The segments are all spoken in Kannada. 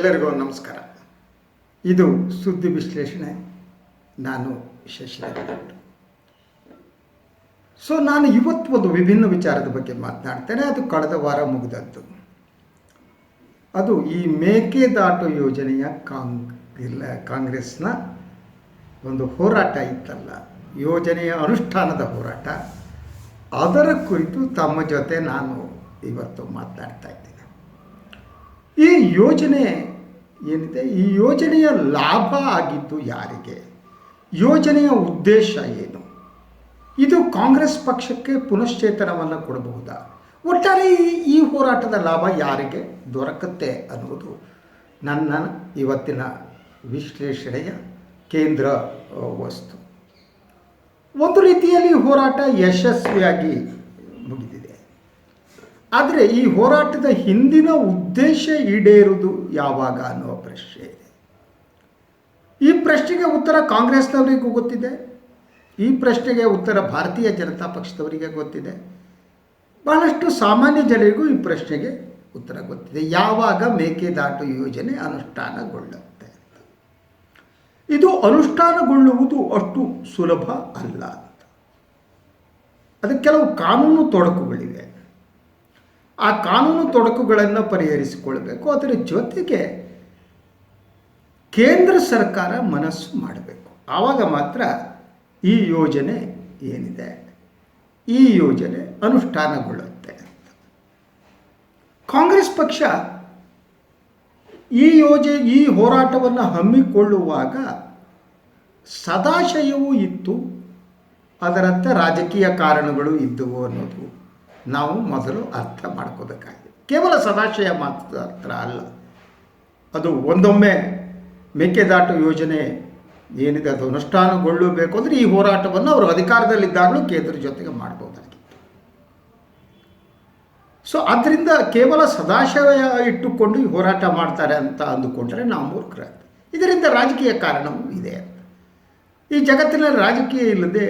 ಎಲ್ಲರಿಗೂ ನಮಸ್ಕಾರ. ಇದು ಸುದ್ದಿ ವಿಶ್ಲೇಷಣೆ. ನಾನು ಶಶಿಧರ್ ಸೊ ನಾನು ಇವತ್ತು ಒಂದು ವಿಭಿನ್ನ ವಿಚಾರದ ಬಗ್ಗೆ ಮಾತನಾಡ್ತೇನೆ. ಅದು ಕಳೆದ ವಾರ ಮುಗಿದದ್ದು ಅದು ಈ ಮೇಕೆದಾಟು ಯೋಜನೆಯ ಕಾಂಗ್ರೆ ಕಾಂಗ್ರೆಸ್ನ ಒಂದು ಹೋರಾಟ ಇತ್ತಲ್ಲ. ಯೋಜನೆಯ ಅನುಷ್ಠಾನದ ಹೋರಾಟ. ಅದರ ಕುರಿತು ತಮ್ಮ ಜೊತೆ ನಾನು ಇವತ್ತು ಮಾತನಾಡ್ತಾ ಇದ್ದೇನೆ ಈ ಯೋಜನೆ ಏನಿದೆ? ಈ ಯೋಜನೆಯ ಲಾಭ ಆಗಿದ್ದು ಯಾರಿಗೆ? ಯೋಜನೆಯ ಉದ್ದೇಶ ಏನು? ಇದು ಕಾಂಗ್ರೆಸ್ ಪಕ್ಷಕ್ಕೆ ಪುನಶ್ಚೇತನವನ್ನು ಕೊಡಬಹುದಾ? ಒಟ್ಟಾರೆ ಈ ಹೋರಾಟದ ಲಾಭ ಯಾರಿಗೆ ದೊರಕುತ್ತೆ ಅನ್ನುವುದು ನನ್ನ ಇವತ್ತಿನ ವಿಶ್ಲೇಷಣೆಯ ಕೇಂದ್ರ ವಸ್ತು. ಒಂದು ರೀತಿಯಲ್ಲಿ ಹೋರಾಟ ಯಶಸ್ವಿಯಾಗಿ ಮುಗಿದಿದೆ. ಆದರೆ ಈ ಹೋರಾಟದ ಹಿಂದಿನ ಉದ್ದೇಶ ಈಡೇರುವುದು ಯಾವಾಗ ಅನ್ನುವ ಪ್ರಶ್ನೆ ಇದೆ. ಈ ಪ್ರಶ್ನೆಗೆ ಉತ್ತರ ಕಾಂಗ್ರೆಸ್ನವರಿಗೂ ಗೊತ್ತಿದೆ. ಈ ಪ್ರಶ್ನೆಗೆ ಉತ್ತರ ಭಾರತೀಯ ಜನತಾ ಪಕ್ಷದವರಿಗೆ ಗೊತ್ತಿದೆ. ಬಹಳಷ್ಟು ಸಾಮಾನ್ಯ ಜನರಿಗೂ ಈ ಪ್ರಶ್ನೆಗೆ ಉತ್ತರ ಗೊತ್ತಿದೆ. ಯಾವಾಗ ಮೇಕೆದಾಟು ಯೋಜನೆ ಅನುಷ್ಠಾನಗೊಳ್ಳುತ್ತೆ ಇದು ಅನುಷ್ಠಾನಗೊಳ್ಳುವುದು ಅಷ್ಟು ಸುಲಭ ಅಲ್ಲ ಅಂತ. ಅದಕ್ಕೆ ಕೆಲವು ಕಾನೂನು ತೊಡಕುಗಳಿವೆ. ಆ ಕಾನೂನು ತೊಡಕುಗಳನ್ನು ಪರಿಹರಿಸಿಕೊಳ್ಬೇಕು, ಅದರ ಜೊತೆಗೆ ಕೇಂದ್ರ ಸರ್ಕಾರ ಮನಸ್ಸು ಮಾಡಬೇಕು. ಆವಾಗ ಮಾತ್ರ ಈ ಯೋಜನೆ ಏನಿದೆ? ಈ ಯೋಜನೆ ಅನುಷ್ಠಾನಗೊಳ್ಳುತ್ತೆ ಅಂತ. ಕಾಂಗ್ರೆಸ್ ಪಕ್ಷ ಈ ಯೋಜನೆ ಈ ಹೋರಾಟವನ್ನು ಹಮ್ಮಿಕೊಳ್ಳುವಾಗ ಸದಾಶಯವೂ ಇತ್ತು ಅದರಂತೆ ರಾಜಕೀಯ ಕಾರಣಗಳು ಇದ್ದವು ಅನ್ನೋದು. ನಾವು ಮೊದಲು ಅರ್ಥ ಮಾಡ್ಕೋಬೇಕಾಗಿದೆ. ಕೇವಲ ಸದಾಶಯ ಮಾತ್ರ ಅಲ್ಲ. ಅದು ಒಂದೊಮ್ಮೆ ಮೇಕೆದಾಟು ಯೋಜನೆ ಏನಿದೆ, ಅದು ಅನುಷ್ಠಾನಗೊಳ್ಳಬೇಕು ಅಂದರೆ ಈ ಹೋರಾಟವನ್ನು ಅವರು ಅಧಿಕಾರದಲ್ಲಿದ್ದಾಗಲೂ ಕೇಂದ್ರ ಜೊತೆಗೆ ಮಾಡ್ಬೋದಾಗಿತ್ತು ಸೊ ಆದ್ದರಿಂದ ಕೇವಲ ಸದಾಶಯ ಇಟ್ಟುಕೊಂಡು ಈ ಹೋರಾಟ ಮಾಡ್ತಾರೆ ಅಂತ ಅಂದುಕೊಂಡ್ರೆ ನಾವು ಮೂರ್ಖರಾಗ್ತೇವೆ ಇದರಿಂದ ರಾಜಕೀಯ ಕಾರಣವೂ ಇದೆ ಈ ಜಗತ್ತಿನಲ್ಲಿ ರಾಜಕೀಯ ಇಲ್ಲದೆ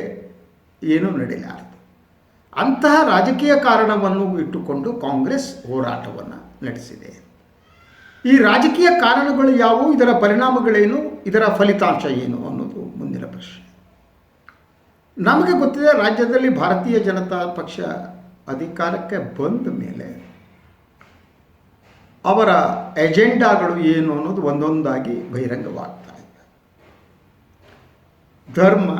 ಏನೂ ನಡೆಯಲಾರದು ಅಂತಹ ರಾಜಕೀಯ ಕಾರಣವನ್ನು ಇಟ್ಟುಕೊಂಡು ಕಾಂಗ್ರೆಸ್ ಹೋರಾಟವನ್ನು ನಡೆಸಿದೆ. ಈ ರಾಜಕೀಯ ಕಾರಣಗಳು ಯಾವುವು? ಇದರ ಪರಿಣಾಮಗಳೇನು? ಇದರ ಫಲಿತಾಂಶ ಏನು ಅನ್ನೋದು ಮುಂದಿನ ಪ್ರಶ್ನೆ. ನಮಗೆ ಗೊತ್ತಿದೆ, ರಾಜ್ಯದಲ್ಲಿ ಭಾರತೀಯ ಜನತಾ ಪಕ್ಷ ಅಧಿಕಾರಕ್ಕೆ ಬಂದ ಮೇಲೆ ಅವರ ಎಜೆಂಡಾಗಳು ಏನು ಅನ್ನೋದು ಒಂದೊಂದಾಗಿ ಬಹಿರಂಗವಾಗ್ತಾ ಇದೆ. ಧರ್ಮ,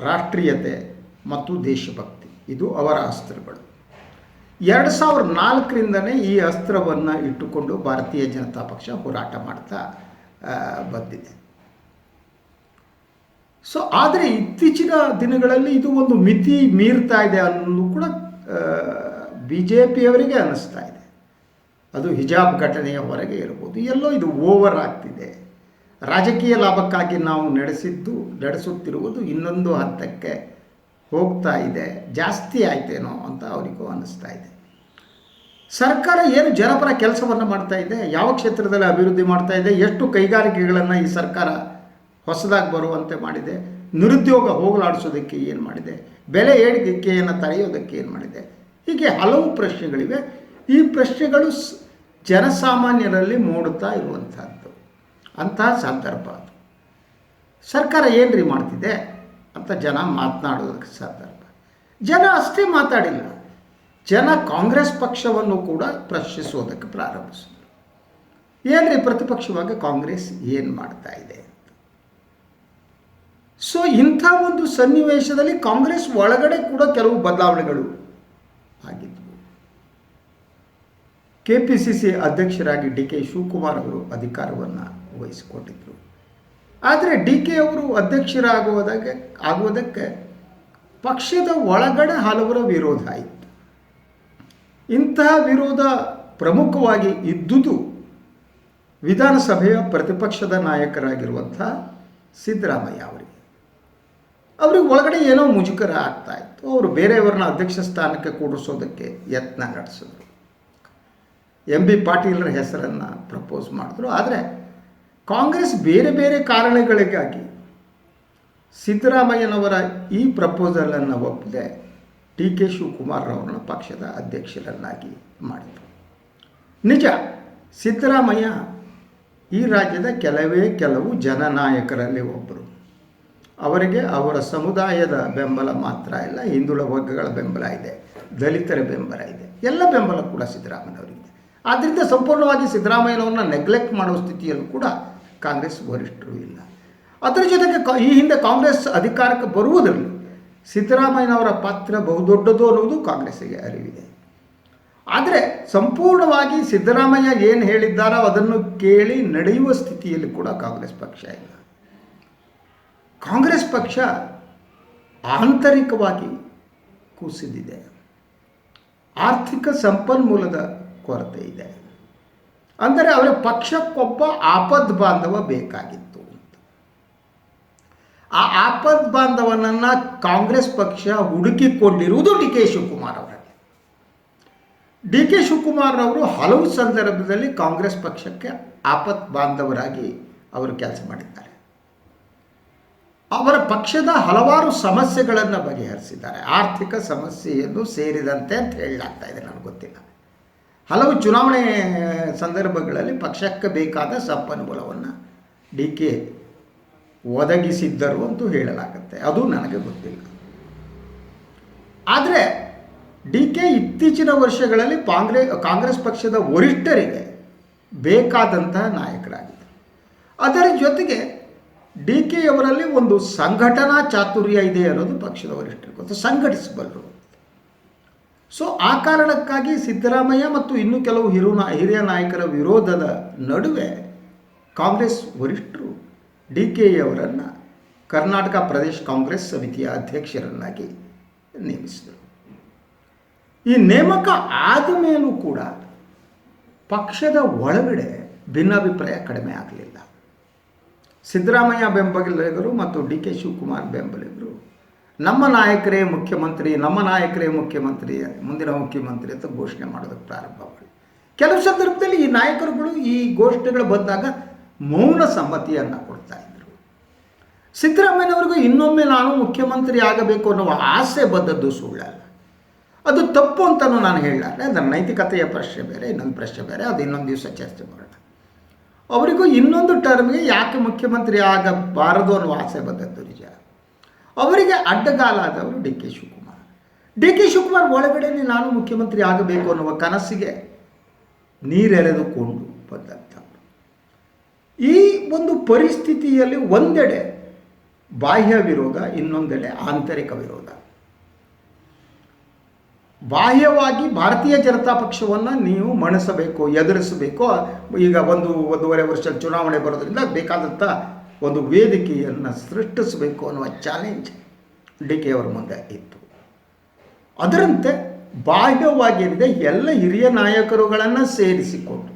ರಾಷ್ಟ್ರೀಯತೆ ಮತ್ತು ದೇಶಭಕ್ತಿ. ಇದು ಅವರ ಅಸ್ತ್ರಗಳು. ಎರಡು ಸಾವಿರದ ನಾಲ್ಕರಿಂದನೇ ಈ ಅಸ್ತ್ರವನ್ನು ಇಟ್ಟುಕೊಂಡು ಭಾರತೀಯ ಜನತಾ ಪಕ್ಷ ಹೋರಾಟ ಮಾಡ್ತಾ ಬಂದಿದೆ. ಸೊ ಆದರೆ ಇತ್ತೀಚಿನ ದಿನಗಳಲ್ಲಿ ಇದು ಒಂದು ಮಿತಿ ಮೀರ್ತಾ ಇದೆ ಅನ್ನೋದು ಕೂಡ ಬಿ ಜೆ ಪಿಯವರಿಗೆ ಅನ್ನಿಸ್ತಾ ಇದೆ. ಅದು ಹಿಜಾಬ್ ಘಟನೆಯ ಹೊರಗೆ ಇರ್ಬೋದು ಎಲ್ಲೋ ಇದು ಓವರ್ ಆಗ್ತಿದೆ. ರಾಜಕೀಯ ಲಾಭಕ್ಕಾಗಿ ನಾವು ನಡೆಸಿದ್ದು, ನಡೆಸುತ್ತಿರುವುದು ಇನ್ನೊಂದು ಹಂತಕ್ಕೆ ಹೋಗ್ತಾ ಇದೆ, ಜಾಸ್ತಿ ಆಯ್ತೇನೋ ಅಂತ ಅವರಿಗೂ ಅನ್ನಿಸ್ತಾ ಇದೆ. ಸರ್ಕಾರ ಏನು ಜನಪರ ಕೆಲಸವನ್ನು ಮಾಡ್ತಾ ಇದೆ, ಯಾವ ಕ್ಷೇತ್ರದಲ್ಲಿ ಅಭಿವೃದ್ಧಿ ಮಾಡ್ತಾ ಇದೆ, ಎಷ್ಟು ಕೈಗಾರಿಕೆಗಳನ್ನು ಈ ಸರ್ಕಾರ ಹೊಸದಾಗಿ ಬರುವಂತೆ ಮಾಡಿದೆ, ನಿರುದ್ಯೋಗ ಹೋಗಲಾಡಿಸೋದಕ್ಕೆ ಏನು ಮಾಡಿದೆ, ಬೆಲೆ ಏಳಿಕೆಯನ್ನು ತಡೆಯೋದಕ್ಕೆ ಏನು ಮಾಡಿದೆ, ಹೀಗೆ ಹಲವು ಪ್ರಶ್ನೆಗಳಿವೆ. ಈ ಪ್ರಶ್ನೆಗಳು ಜನಸಾಮಾನ್ಯರಲ್ಲಿ ಮೂಡುತ್ತಾ ಇರುವಂಥದ್ದು ಅಂತಹ ಸಂದರ್ಭ ಅದು. ಸರ್ಕಾರ ಏನ್ರಿ ಮಾಡ್ತಿದೆ? ಅಂತ ಜನ ಮಾತನಾಡೋದಕ್ಕೆ ಸಂದರ್ಭ ಜನ ಅಷ್ಟೇ ಮಾತಾಡಿಲ್ಲ. ಜನ ಕಾಂಗ್ರೆಸ್ ಪಕ್ಷವನ್ನು ಕೂಡ ಪ್ರಶ್ನಿಸೋದಕ್ಕೆ ಪ್ರಾರಂಭಿಸಿದರು. ಏನ್ರಿ ಪ್ರತಿಪಕ್ಷವಾಗಿ ಕಾಂಗ್ರೆಸ್ ಏನು ಮಾಡ್ತಾ ಇದೆ ಸೊ ಇಂಥ ಒಂದು ಸನ್ನಿವೇಶದಲ್ಲಿ ಕಾಂಗ್ರೆಸ್ ಒಳಗಡೆ ಕೂಡ ಕೆಲವು ಬದಲಾವಣೆಗಳು ಆಗಿದ್ವು. ಕೆ ಪಿ ಸಿ ಸಿ ಅಧ್ಯಕ್ಷರಾಗಿ ಡಿ ಕೆ ಶಿವಕುಮಾರ್ ಅವರು ಅಧಿಕಾರವನ್ನು ವಹಿಸಿಕೊಂಡಿದ್ದರು ಆದರೆ ಡಿ ಕೆ ಅವರು ಅಧ್ಯಕ್ಷರಾಗುವುದಕ್ಕೆ ಆಗುವುದಕ್ಕೆ ಪಕ್ಷದ ಒಳಗಡೆ ಹಲವರ ವಿರೋಧ ಇತ್ತು. ಇಂತಹ ವಿರೋಧ ಪ್ರಮುಖವಾಗಿ ಇದ್ದುದು ವಿಧಾನಸಭೆಯ ಪ್ರತಿಪಕ್ಷದ ನಾಯಕರಾಗಿರುವಂಥ ಸಿದ್ದರಾಮಯ್ಯ ಅವರಿಗೆ. ಅವ್ರಿಗೆ ಒಳಗಡೆ ಏನೋ ಮುಜುಗರ ಆಗ್ತಾ ಇತ್ತು. ಅವರು ಬೇರೆಯವ್ರನ್ನ ಅಧ್ಯಕ್ಷ ಸ್ಥಾನಕ್ಕೆ ಕೂಡಿಸೋದಕ್ಕೆ ಯತ್ನ ನಡೆಸಿದ್ರು. ಎಂ ಬಿ ಪಾಟೀಲರ ಹೆಸರನ್ನು ಪ್ರಪೋಸ್ ಮಾಡಿದ್ರು. ಆದರೆ ಕಾಂಗ್ರೆಸ್ ಬೇರೆ ಬೇರೆ ಕಾರಣಗಳಿಗಾಗಿ ಸಿದ್ದರಾಮಯ್ಯನವರ ಈ ಪ್ರಪೋಸಲನ್ನು ಒಪ್ಪದೆ. ಡಿ ಕೆ ಶಿವಕುಮಾರ್ ಅವರನ್ನು ಪಕ್ಷದ ಅಧ್ಯಕ್ಷರನ್ನಾಗಿ ಮಾಡಿದರು. ನಿಜ, ಸಿದ್ದರಾಮಯ್ಯ ಈ ರಾಜ್ಯದ ಕೆಲವೇ ಕೆಲವು ಜನನಾಯಕರಲ್ಲಿ ಒಬ್ಬರು ಅವರಿಗೆ ಅವರ ಸಮುದಾಯದ ಬೆಂಬಲ ಮಾತ್ರ ಇಲ್ಲ, ಹಿಂದುಳ ವರ್ಗಗಳ ಬೆಂಬಲ ಇದೆ, ದಲಿತರ ಬೆಂಬಲ ಇದೆ, ಎಲ್ಲ ಬೆಂಬಲ ಕೂಡ ಸಿದ್ದರಾಮಯ್ಯನವರಿಗೆ ಆದ್ದರಿಂದ ಸಂಪೂರ್ಣವಾಗಿ ಸಿದ್ದರಾಮಯ್ಯನವ್ರನ್ನ ನೆಗ್ಲೆಕ್ಟ್ ಮಾಡುವ ಸ್ಥಿತಿಯಲ್ಲೂ ಕೂಡ ಕಾಂಗ್ರೆಸ್ ವರಿಷ್ಠರು ಇಲ್ಲ. ಅದರ ಜೊತೆಗೆ ಈ ಹಿಂದೆ ಕಾಂಗ್ರೆಸ್ ಅಧಿಕಾರಕ್ಕೆ ಬರುವುದರಲ್ಲಿ ಸಿದ್ದರಾಮಯ್ಯನವರ ಪಾತ್ರ ಬಹುದೊಡ್ಡದು ಅನ್ನುವುದು ಕಾಂಗ್ರೆಸ್ಸಿಗೆ ಅರಿವಿದೆ. ಆದರೆ ಸಂಪೂರ್ಣವಾಗಿ ಸಿದ್ದರಾಮಯ್ಯ ಏನು ಹೇಳಿದ್ದಾರೋ ಅದನ್ನು ಕೇಳಿ ನಡೆಯುವ ಸ್ಥಿತಿಯಲ್ಲಿ ಕೂಡ ಕಾಂಗ್ರೆಸ್ ಪಕ್ಷ ಇಲ್ಲ. ಕಾಂಗ್ರೆಸ್ ಪಕ್ಷ ಆಂತರಿಕವಾಗಿ ಕುಸಿದಿದೆ. ಆರ್ಥಿಕ ಸಂಪನ್ಮೂಲದ ಕೊರತೆ ಇದೆ. ಅಂದರೆ ಅವರ ಪಕ್ಷಕ್ಕೊಬ್ಬ ಆಪದ್ ಬಾಂಧವ ಬೇಕಾಗಿತ್ತು ಆ ಆಪದ್ ಬಾಂಧವನನ್ನು ಕಾಂಗ್ರೆಸ್ ಪಕ್ಷ ಹುಡುಕಿಕೊಂಡಿರುವುದು ಡಿ ಕೆ ಶಿವಕುಮಾರ್ ಅವರಲ್ಲಿ. ಡಿ ಕೆ ಶಿವಕುಮಾರ್ ಅವರು ಹಲವು ಸಂದರ್ಭದಲ್ಲಿ ಕಾಂಗ್ರೆಸ್ ಪಕ್ಷಕ್ಕೆ ಆಪತ್ ಬಾಂಧವರಾಗಿ ಅವರು ಕೆಲಸ ಮಾಡಿದ್ದಾರೆ. ಅವರ ಪಕ್ಷದ ಹಲವಾರು ಸಮಸ್ಯೆಗಳನ್ನು ಬಗೆಹರಿಸಿದ್ದಾರೆ. ಆರ್ಥಿಕ ಸಮಸ್ಯೆಯನ್ನು ಸೇರಿದಂತೆ ಅಂತ ಹೇಳಲಾಗ್ತಾ ಇದೆ, ನನಗೆ ಗೊತ್ತಿಲ್ಲ. ಹಲವು ಚುನಾವಣೆ ಸಂದರ್ಭಗಳಲ್ಲಿ ಪಕ್ಷಕ್ಕೆ ಬೇಕಾದ ಸಂಪನ್ಮೂಲವನ್ನು ಡಿ ಕೆ ಒದಗಿಸಿದ್ದರು ಅಂತೂ ಹೇಳಲಾಗುತ್ತೆ. ಅದು ನನಗೆ ಗೊತ್ತಿಲ್ಲ. ಆದರೆ ಡಿ ಕೆ ಇತ್ತೀಚಿನ ವರ್ಷಗಳಲ್ಲಿ ಕಾಂಗ್ರೆ, ಕಾಂಗ್ರೆಸ್ ಪಕ್ಷದ ವರಿಷ್ಠರಿಗೆ ಬೇಕಾದಂತಹ ನಾಯಕರಾಗಿದ್ದರು ಅದರ ಜೊತೆಗೆ ಡಿ ಕೆ ಅವರಲ್ಲಿ ಒಂದು ಸಂಘಟನಾ ಚಾತುರ್ಯ ಇದೆ ಅನ್ನೋದು ಪಕ್ಷದ ವರಿಷ್ಠರಿಗೆ ಸಂಘಟಿಸಬಲ್ಲರು. ಸೊ ಆ ಕಾರಣಕ್ಕಾಗಿ ಸಿದ್ದರಾಮಯ್ಯ ಮತ್ತು ಇನ್ನು ಕೆಲವು ಹಿರು ಹಿರಿಯ ನಾಯಕರ ವಿರೋಧದ ನಡುವೆ ಕಾಂಗ್ರೆಸ್ ವರಿಷ್ಠರು ಡಿ ಕೆ ಅವರನ್ನು ಕರ್ನಾಟಕ ಪ್ರದೇಶ ಕಾಂಗ್ರೆಸ್ ಸಮಿತಿಯ ಅಧ್ಯಕ್ಷರನ್ನಾಗಿ ನೇಮಿಸಿದರು. ಈ ನೇಮಕ ಆದ ಮೇಲೂ ಕೂಡ ಪಕ್ಷದ ಒಳಗಡೆ ಭಿನ್ನಾಭಿಪ್ರಾಯ ಕಡಿಮೆ ಆಗಲಿಲ್ಲ. ಸಿದ್ದರಾಮಯ್ಯ ಬೆಂಬಲಿಗರು ಮತ್ತು ಡಿ ಕೆ ಶಿವಕುಮಾರ್ ಬೆಂಬಲಿಗರು ನಮ್ಮ ನಾಯಕರೇ ಮುಖ್ಯಮಂತ್ರಿ, ನಮ್ಮ ನಾಯಕರೇ ಮುಖ್ಯಮಂತ್ರಿ, ಮುಂದಿನ ಮುಖ್ಯಮಂತ್ರಿ ಅಂತ ಘೋಷಣೆ ಮಾಡೋದಕ್ಕೆ ಪ್ರಾರಂಭ ಮಾಡಿ. ಕೆಲವು ಸಂದರ್ಭದಲ್ಲಿ ಈ ನಾಯಕರುಗಳು ಈ ಘೋಷಣೆಗಳು ಬಂದಾಗ ಮೌನ ಸಮ್ಮತಿಯನ್ನು ಕೊಡ್ತಾ ಇದ್ದರು ಸಿದ್ದರಾಮಯ್ಯನವರಿಗೂ ಇನ್ನೊಮ್ಮೆ ನಾನು ಮುಖ್ಯಮಂತ್ರಿ ಆಗಬೇಕು ಅನ್ನೋ ಆಸೆ ಬಂದದ್ದು ಸುಳ್ಳಲ್ಲ. ಅದು ತಪ್ಪು ಅಂತಲೂ ನಾನು ಹೇಳಲಾರೆ ಅದರ ನೈತಿಕತೆಯ ಪ್ರಶ್ನೆ ಬೇರೆ, ಇನ್ನೊಂದು ಪ್ರಶ್ನೆ ಬೇರೆ, ಅದು ಇನ್ನೊಂದು ದಿವಸ ಚರ್ಚೆ ಮಾಡೋಣ. ಅವರಿಗೂ ಇನ್ನೊಂದು ಟರ್ಮ್ಗೆ ಯಾಕೆ ಮುಖ್ಯಮಂತ್ರಿ ಆಗಬಾರದು ಅನ್ನೋ ಆಸೆ ಬಂದದ್ದು ನಿಜ. ಅವರಿಗೆ ಅಡ್ಡಗಾಲಾದವರು D K Shivakumar. D K Shivakumar ಒಳಗಡೆಯಲ್ಲಿ ನಾನು ಮುಖ್ಯಮಂತ್ರಿ ಆಗಬೇಕು ಅನ್ನುವ ಕನಸಿಗೆ ನೀರೆಳೆದುಕೊಂಡು ಬಂದಂಥವ್ರು ಈ ಒಂದು ಪರಿಸ್ಥಿತಿಯಲ್ಲಿ ಒಂದೆಡೆ ಬಾಹ್ಯ ವಿರೋಧ, ಇನ್ನೊಂದೆಡೆ ಆಂತರಿಕ ವಿರೋಧ. ಬಾಹ್ಯವಾಗಿ ಭಾರತೀಯ ಜನತಾ ಪಕ್ಷವನ್ನು ನೀವು ಮಣಿಸಬೇಕು, ಎದುರಿಸಬೇಕು. ಈಗ ಒಂದು, ಒಂದೂವರೆ ವರ್ಷ ಚುನಾವಣೆ ಬರೋದ್ರಿಂದ ಬೇಕಾದಂಥ ಒಂದು ವೇದಿಕೆಯನ್ನು ಸೃಷ್ಟಿಸಬೇಕು ಅನ್ನುವ ಚಾಲೆಂಜ್ ಡಿ ಕೆ ಅವರ ಮುಂದೆ ಇತ್ತು. ಅದರಂತೆ ಬಾಹ್ಯವಾಗಿರಿದೆ ಎಲ್ಲ ಹಿರಿಯ ನಾಯಕರುಗಳನ್ನು ಸೇರಿಸಿಕೊಂಡು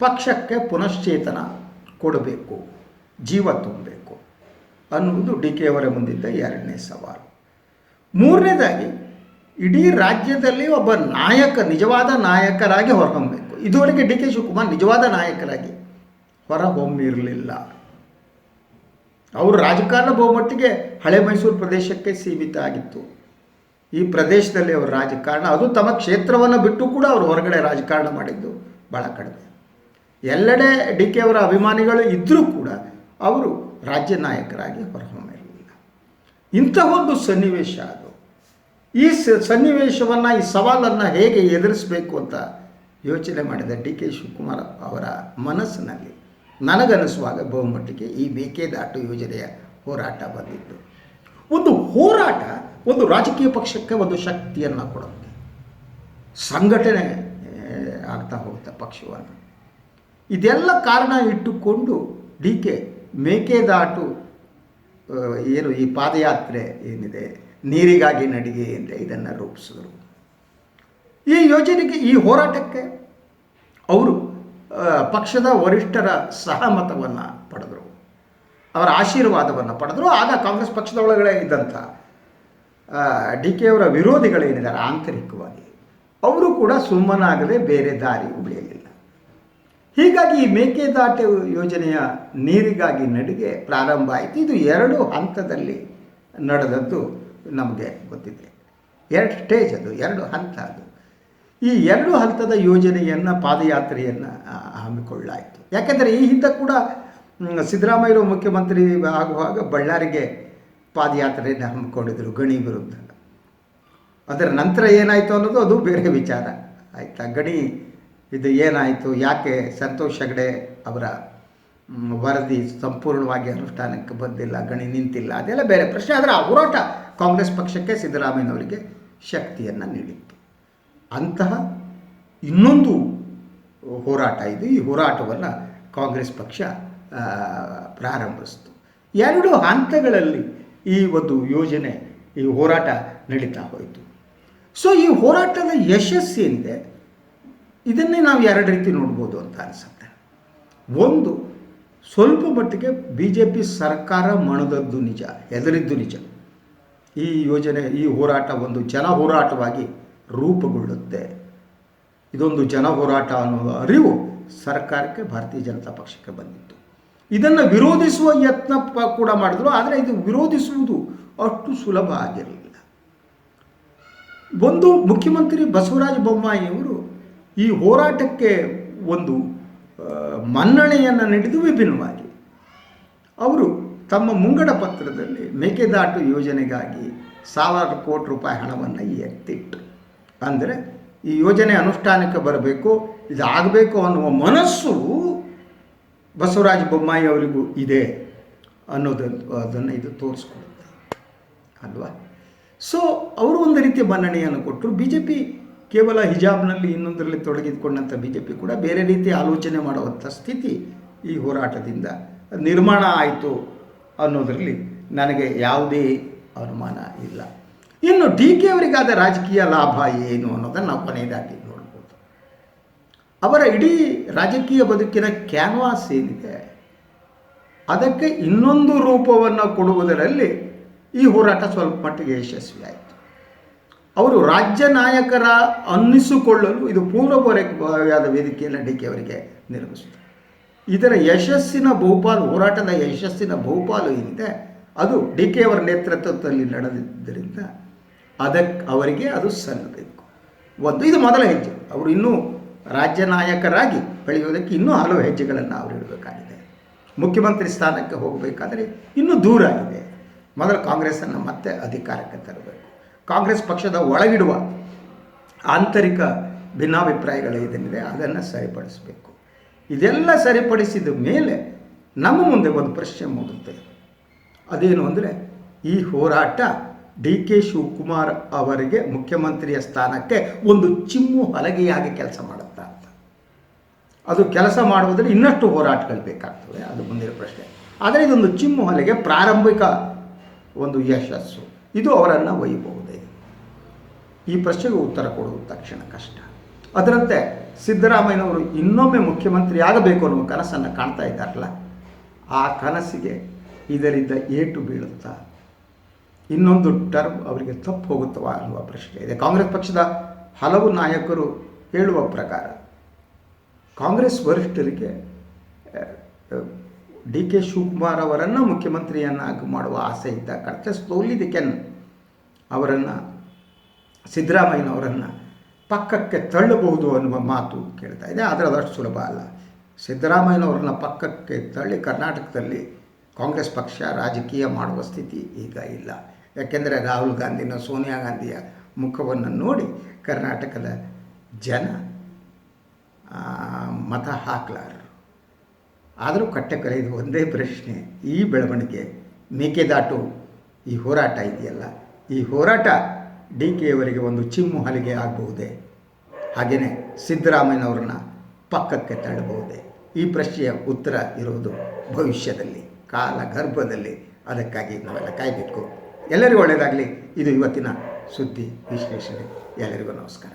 ಪಕ್ಷಕ್ಕೆ ಪುನಶ್ಚೇತನ ಕೊಡಬೇಕು, ಜೀವ ತುಂಬಬೇಕು ಅನ್ನುವುದು ಡಿ ಕೆ ಅವರ ಮುಂದಿದ್ದ ಎರಡನೇ ಸವಾಲು. ಮೂರನೇದಾಗಿ, ಇಡೀ ರಾಜ್ಯದಲ್ಲಿ ಒಬ್ಬ ನಾಯಕ, ನಿಜವಾದ ನಾಯಕರಾಗಿ ಹೊರಹೊಮ್ಮಬೇಕು ಇದುವರೆಗೆ ಡಿ ಕೆ ಶಿವಕುಮಾರ್ ನಿಜವಾದ ನಾಯಕರಾಗಿ ಹೊರಹೊಮ್ಮಿರಲಿಲ್ಲ. ಅವರು ರಾಜಕಾರಣ ಬಹುಮಟ್ಟಿಗೆ ಹಳೆ ಮೈಸೂರು ಪ್ರದೇಶಕ್ಕೆ ಸೀಮಿತ ಆಗಿತ್ತು. ಈ ಪ್ರದೇಶದಲ್ಲಿ ಅವರು ರಾಜಕಾರಣ, ಅದು ತಮ್ಮ ಕ್ಷೇತ್ರವನ್ನು ಬಿಟ್ಟು ಕೂಡ ಅವರು ಹೊರಗಡೆ ರಾಜಕಾರಣ ಮಾಡಿದ್ದು ಭಾಳ ಕಡಿಮೆ. ಎಲ್ಲೆಡೆ ಡಿ ಕೆ ಅವರ ಅಭಿಮಾನಿಗಳು ಇದ್ದರೂ ಕೂಡ ಅವರು ರಾಜ್ಯ ನಾಯಕರಾಗಿ ಹೊರಹೊಮ್ಮಿರಲಿಲ್ಲ. ಇಂಥ ಒಂದು ಸನ್ನಿವೇಶ ಅದು. ಈ ಸನ್ನಿವೇಶವನ್ನು, ಈ ಸವಾಲನ್ನು ಹೇಗೆ ಎದುರಿಸಬೇಕು ಅಂತ ಯೋಚನೆ ಮಾಡಿದ ಡಿ ಕೆ ಶಿವಕುಮಾರ್ ಅವರ ಮನಸ್ಸಿನಲ್ಲಿ ನನಗನ್ನಿಸುವಾಗ ಬಹುಮಟ್ಟಿಗೆ ಈ ಮೇಕೆದಾಟು ಯೋಜನೆಯ ಹೋರಾಟ ಬಂದಿತ್ತು. ಒಂದು ಹೋರಾಟ ಒಂದು ರಾಜಕೀಯ ಪಕ್ಷಕ್ಕೆ ಒಂದು ಶಕ್ತಿಯನ್ನು ಕೊಡುತ್ತೆ. ಸಂಘಟನೆ ಆಗ್ತಾ ಹೋಗುತ್ತೆ ಪಕ್ಷವನ್ನು. ಇದೆಲ್ಲ ಕಾರಣ ಇಟ್ಟುಕೊಂಡು ಡಿ ಕೆ ಮೇಕೆದಾಟು ಏನು ಈ ಪಾದಯಾತ್ರೆ ಏನಿದೆ, ನೀರಿಗಾಗಿ ನಡಿಗೆ ಅಂದರೆ ಇದನ್ನು ರೂಪಿಸಿದರು. ಈ ಯೋಜನೆಗೆ, ಈ ಹೋರಾಟಕ್ಕೆ ಅವರು ಪಕ್ಷದ ವರಿಷ್ಠರ ಸಹಮತವನ್ನು ಪಡೆದರು. ಅವರ ಆಶೀರ್ವಾದವನ್ನು ಪಡೆದರು. ಆಗ ಕಾಂಗ್ರೆಸ್ ಪಕ್ಷದ ಒಳಗಡೆ ಇದ್ದಂಥ ಡಿ ಕೆ ಅವರ ವಿರೋಧಿಗಳೇನಿದ್ದಾರೆ ಆಂತರಿಕವಾಗಿ, ಅವರು ಕೂಡ ಸುಮ್ಮನಾಗದೆ ಬೇರೆ ದಾರಿ ಉಳಿಯಲಿಲ್ಲ. ಹೀಗಾಗಿ ಈ ಮೇಕೆದಾಟು ಯೋಜನೆಯ ನೀರಿಗಾಗಿ ನಡಿಗೆ ಪ್ರಾರಂಭ ಆಯಿತು. ಇದು ಎರಡು ಹಂತದಲ್ಲಿ ನಡೆದದ್ದು ನಮಗೆ ಗೊತ್ತಿದೆ. ಎರಡು ಸ್ಟೇಜ್ ಅದು, ಎರಡು ಹಂತ ಅದು. ಈ ಎರಡು ಹಂತದ ಯೋಜನೆಯನ್ನು ಪಾದಯಾತ್ರೆಯನ್ನು ಹಮ್ಮಿಕೊಳ್ಳಲಾಯಿತು. ಯಾಕೆಂದರೆ ಈ ಹಿಂದೆ ಕೂಡ ಸಿದ್ದರಾಮಯ್ಯರು ಮುಖ್ಯಮಂತ್ರಿ ಆಗುವಾಗ ಬಳ್ಳಾರಿಗೆ ಪಾದಯಾತ್ರೆಯನ್ನು ಹಮ್ಮಿಕೊಂಡಿದ್ದರು ಗಣಿ ವಿರುದ್ಧ. ಅದರ ನಂತರ ಏನಾಯಿತು ಅನ್ನೋದು ಅದು ಬೇರೆ ವಿಚಾರ. ಆಯಿತಾ? ಗಣಿ, ಇದು ಏನಾಯಿತು? ಯಾಕೆ ಸಂತೋಷ್ ಹೆಗಡೆ ಅವರ ವರದಿ ಸಂಪೂರ್ಣವಾಗಿ ಅನುಷ್ಠಾನಕ್ಕೆ ಬಂದಿಲ್ಲ, ಗಣಿ ನಿಂತಿಲ್ಲ, ಅದೆಲ್ಲ ಬೇರೆ ಪ್ರಶ್ನೆ. ಆದರೆ ಆ ಹೋರಾಟ ಕಾಂಗ್ರೆಸ್ ಪಕ್ಷಕ್ಕೆ ಸಿದ್ದರಾಮಯ್ಯನವರಿಗೆ ಶಕ್ತಿಯನ್ನು ನೀಡಿತ್ತು. ಅಂತಹ ಇನ್ನೊಂದು ಹೋರಾಟ ಇದು. ಈ ಹೋರಾಟವನ್ನು ಕಾಂಗ್ರೆಸ್ ಪಕ್ಷ ಪ್ರಾರಂಭಿಸಿತು. ಎರಡು ಹಂತಗಳಲ್ಲಿ ಈ ಒಂದು ಯೋಜನೆ, ಈ ಹೋರಾಟ ನಡೀತಾ ಹೋಯಿತು. ಸೊ ಈ ಹೋರಾಟದ ಯಶಸ್ಸೇನಿದೆ ಇದನ್ನೇ ನಾವು ಎರಡು ರೀತಿ ನೋಡ್ಬೋದು ಅಂತ ಅನಿಸುತ್ತೆ. ಒಂದು, ಸ್ವಲ್ಪ ಮಟ್ಟಿಗೆ ಬಿ ಜೆ ಪಿ ಸರ್ಕಾರ ಮಣದದ್ದು ನಿಜ, ಹೆದರಿದ್ದು ನಿಜ. ಈ ಯೋಜನೆ, ಈ ಹೋರಾಟ ಒಂದು ಜನ ಹೋರಾಟವಾಗಿ ರೂಪುಗೊಳ್ಳುತ್ತೆ. ಇದೊಂದು ಜನ ಹೋರಾಟ ಅನ್ನುವ ಅರಿವು ಸರ್ಕಾರಕ್ಕೆ, ಭಾರತೀಯ ಜನತಾ ಪಕ್ಷಕ್ಕೆ ಬಂದಿತ್ತು. ಇದನ್ನು ವಿರೋಧಿಸುವ ಯತ್ನ ಕೂಡ ಮಾಡಿದ್ರು, ಆದರೆ ಇದು ವಿರೋಧಿಸುವುದು ಅಷ್ಟು ಸುಲಭ ಆಗಿರಲಿಲ್ಲ. ಒಂದು ಮುಖ್ಯಮಂತ್ರಿ ಬಸವರಾಜ ಬೊಮ್ಮಾಯಿಯವರು ಈ ಹೋರಾಟಕ್ಕೆ ಒಂದು ಮನ್ನಣೆಯನ್ನು ನೀಡಿದ್ದು ವಿಭಿನ್ನವಾಗಿ. ಅವರು ತಮ್ಮ ಮುಂಗಡ ಪತ್ರದಲ್ಲಿ ಮೇಕೆದಾಟು ಯೋಜನೆಗಾಗಿ ಸಾವಿರಾರು ಕೋಟಿ ರೂಪಾಯಿ ಹಣವನ್ನು ಎತ್ತಿಟ್ಟು ಅಂದರೆ ಈ ಯೋಜನೆ ಅನುಷ್ಠಾನಕ್ಕೆ ಬರಬೇಕು, ಇದಾಗಬೇಕು ಅನ್ನುವ ಮನಸ್ಸು ಬಸವರಾಜ ಬೊಮ್ಮಾಯಿ ಅವರಿಗೂ ಇದೆ ಅನ್ನೋದನ್ನು ಅದನ್ನು ಇದು ತೋರಿಸ್ಕೊಡುತ್ತೆ. ಅಲ್ವಾ? ಸೊ ಅವರು ಒಂದು ರೀತಿಯ ಮನ್ನಣೆಯನ್ನು ಕೊಟ್ಟರು. ಬಿ ಜೆ ಪಿ ಕೇವಲ ಹಿಜಾಬ್ನಲ್ಲಿ ಇನ್ನೊಂದರಲ್ಲಿ ತೊಡಗಿದುಕೊಂಡಂಥ ಬಿ ಜೆ ಪಿ ಕೂಡ ಬೇರೆ ರೀತಿ ಆಲೋಚನೆ ಮಾಡುವಂಥ ಸ್ಥಿತಿ ಈ ಹೋರಾಟದಿಂದ ನಿರ್ಮಾಣ ಆಯಿತು ಅನ್ನೋದರಲ್ಲಿ ನನಗೆ ಯಾವುದೇ ಅನುಮಾನ ಇಲ್ಲ. ಇನ್ನು ಡಿ ಕೆ ಅವರಿಗಾದ ರಾಜಕೀಯ ಲಾಭ ಏನು ಅನ್ನೋದನ್ನು ನಾವು ಕೊನೆಯದಾಗಿ ನೋಡ್ಬೋದು. ಅವರ ಇಡೀ ರಾಜಕೀಯ ಬದುಕಿನ ಕ್ಯಾನ್ವಾಸ್ ಏನಿದೆ, ಅದಕ್ಕೆ ಇನ್ನೊಂದು ರೂಪವನ್ನು ಕೊಡುವುದರಲ್ಲಿ ಈ ಹೋರಾಟ ಸ್ವಲ್ಪ ಮಟ್ಟಿಗೆ ಯಶಸ್ವಿಯಾಯಿತು. ಅವರು ರಾಜ್ಯ ನಾಯಕರ ಅನ್ನಿಸಿಕೊಳ್ಳಲು ಇದು ಪೂರ್ವಪೂರ್ವಕವಾದ ವೇದಿಕೆಯನ್ನು ಡಿ ಕೆ ಅವರಿಗೆ ನಿರ್ಮಿಸಿತು ಇದರ ಯಶಸ್ಸಿನ ಬಹುಪಾಲು, ಹೋರಾಟದ ಯಶಸ್ಸಿನ ಬಹುಪಾಲು ಏನಿದೆ, ಅದು ಡಿ ಕೆ ಅವರ ನೇತೃತ್ವದಲ್ಲಿ ನಡೆದಿದ್ದರಿಂದ ಅದಕ್ಕೆ ಅವರಿಗೆ ಅದು ಸಲ್ಲಬೇಕು ಒಂದು ಇದು ಮೊದಲ ಹೆಜ್ಜೆ. ಅವರು ಇನ್ನೂ ರಾಜ್ಯ ನಾಯಕರಾಗಿ ಬೆಳೆಯುವುದಕ್ಕೆ ಇನ್ನೂ ಹಲವು ಹೆಜ್ಜೆಗಳನ್ನು ಅವರು ಇಡಬೇಕಾಗಿದೆ. ಮುಖ್ಯಮಂತ್ರಿ ಸ್ಥಾನಕ್ಕೆ ಹೋಗಬೇಕಾದರೆ ಇನ್ನೂ ದೂರ ಇದೆ ಮೊದಲು ಕಾಂಗ್ರೆಸ್ಸನ್ನು ಮತ್ತೆ ಅಧಿಕಾರಕ್ಕೆ ತರಬೇಕು. ಕಾಂಗ್ರೆಸ್ ಪಕ್ಷದ ಒಳಗಿಡುವ ಆಂತರಿಕ ಭಿನ್ನಾಭಿಪ್ರಾಯಗಳೇನಿದೆ ಅದನ್ನು ಸರಿಪಡಿಸಬೇಕು. ಇದೆಲ್ಲ ಸರಿಪಡಿಸಿದ ಮೇಲೆ ನಮ್ಮ ಮುಂದೆ ಒಂದು ಪ್ರಶ್ನೆ ಮೂಡುತ್ತೆ. ಅದೇನು ಅಂದರೆ ಈ ಹೋರಾಟ ಡಿ ಕೆ ಶಿವಕುಮಾರ್ ಅವರಿಗೆ ಮುಖ್ಯಮಂತ್ರಿಯ ಸ್ಥಾನಕ್ಕೆ ಒಂದು ಚಿಮ್ಮು ಹಲಗೆಯಾಗಿ ಕೆಲಸ ಮಾಡುತ್ತಾ ಅಂತ. ಅದು ಕೆಲಸ ಮಾಡುವುದರಲ್ಲಿ ಇನ್ನಷ್ಟು ಹೋರಾಟಗಳು ಬೇಕಾಗ್ತವೆ, ಅದು ಮುಂದಿನ ಪ್ರಶ್ನೆ. ಆದರೆ ಇದೊಂದು ಚಿಮ್ಮು ಹಲಗೆ, ಪ್ರಾರಂಭಿಕ ಒಂದು ಯಶಸ್ಸು. ಇದು ಅವರನ್ನು ಒಯ್ಯಬಹುದೇ? ಈ ಪ್ರಶ್ನೆಗೆ ಉತ್ತರ ಕೊಡುವುದು ತಕ್ಷಣ ಕಷ್ಟ. ಅದರಂತೆ ಸಿದ್ದರಾಮಯ್ಯನವರು ಇನ್ನೊಮ್ಮೆ ಮುಖ್ಯಮಂತ್ರಿ ಆಗಬೇಕು ಅನ್ನುವ ಕನಸನ್ನು ಕಾಣ್ತಾ ಇದ್ದಾರಲ್ಲ? ಆ ಕನಸಿಗೆ ಇದರಿಂದ ಏಟು ಬೀಳುತ್ತಾ? ಇನ್ನೊಂದು ಟರ್ಮ್ ಅವರಿಗೆ ತಪ್ಪು ಹೋಗುತ್ತವಾ ಅನ್ನುವ ಪ್ರಶ್ನೆ ಇದೆ. ಕಾಂಗ್ರೆಸ್ ಪಕ್ಷದ ಹಲವು ನಾಯಕರು ಹೇಳುವ ಪ್ರಕಾರ ಕಾಂಗ್ರೆಸ್ ವರಿಷ್ಠರಿಗೆ ಡಿ ಕೆ ಶಿವಕುಮಾರ್ ಅವರನ್ನು ಮುಖ್ಯಮಂತ್ರಿಯನ್ನಾಗಿ ಮಾಡುವ ಆಸೆ ಇದ್ದ ಕಾರಣ ಸ್ಲೋಲಿ ಕೆನ್ ಅವರನ್ನು ಸಿದ್ದರಾಮಯ್ಯನವರನ್ನು ಪಕ್ಕಕ್ಕೆ ತಳ್ಳಬಹುದು ಅನ್ನುವ ಮಾತು ಕೇಳ್ತಾ ಇದೆ. ಆದರೆ ಅದಷ್ಟು ಸುಲಭ ಅಲ್ಲ. ಸಿದ್ದರಾಮಯ್ಯನವರನ್ನ ಪಕ್ಕಕ್ಕೆ ತಳ್ಳಿ ಕರ್ನಾಟಕದಲ್ಲಿ ಕಾಂಗ್ರೆಸ್ ಪಕ್ಷ ರಾಜಕೀಯ ಮಾಡುವ ಸ್ಥಿತಿ ಈಗ ಇಲ್ಲ. ಯಾಕೆಂದರೆ ರಾಹುಲ್ ಗಾಂಧಿನ ಸೋನಿಯಾ ಗಾಂಧಿಯ ಮುಖವನ್ನು ನೋಡಿ ಕರ್ನಾಟಕದ ಜನ ಮತ ಹಾಕ್ಲಾರರು. ಆದರೂ ಕಟ್ಟೆ ಇದು ಒಂದೇ ಪ್ರಶ್ನೆ, ಈ ಬೆಳವಣಿಗೆ ಮೇಕೆದಾಟು ಈ ಹೋರಾಟ ಇದೆಯಲ್ಲ? ಈ ಹೋರಾಟ ಡಿ ಕೆ ಅವರಿಗೆ ಒಂದು ಚಿಮ್ಮು ಹಲಿಗೆ ಆಗಬಹುದೇ? ಹಾಗೆಯೇ ಸಿದ್ದರಾಮಯ್ಯನವ್ರನ್ನ ಪಕ್ಕಕ್ಕೆ ತಳ್ಳಬಹುದೇ? ಈ ಪ್ರಶ್ನೆಯ ಉತ್ತರ ಇರುವುದು ಭವಿಷ್ಯದಲ್ಲಿ ಕಾಲ ಗರ್ಭದಲ್ಲಿ ಅದಕ್ಕಾಗಿ ನಾವೆಲ್ಲ ಕಾಯಬೇಕು ಎಲ್ಲರಿಗೂ ಒಳ್ಳೆಯದಾಗಲಿ. ಇದು ಇವತ್ತಿನ ಸುದ್ದಿ ವಿಶ್ಲೇಷಣೆ. ಎಲ್ಲರಿಗೂ ನಮಸ್ಕಾರ.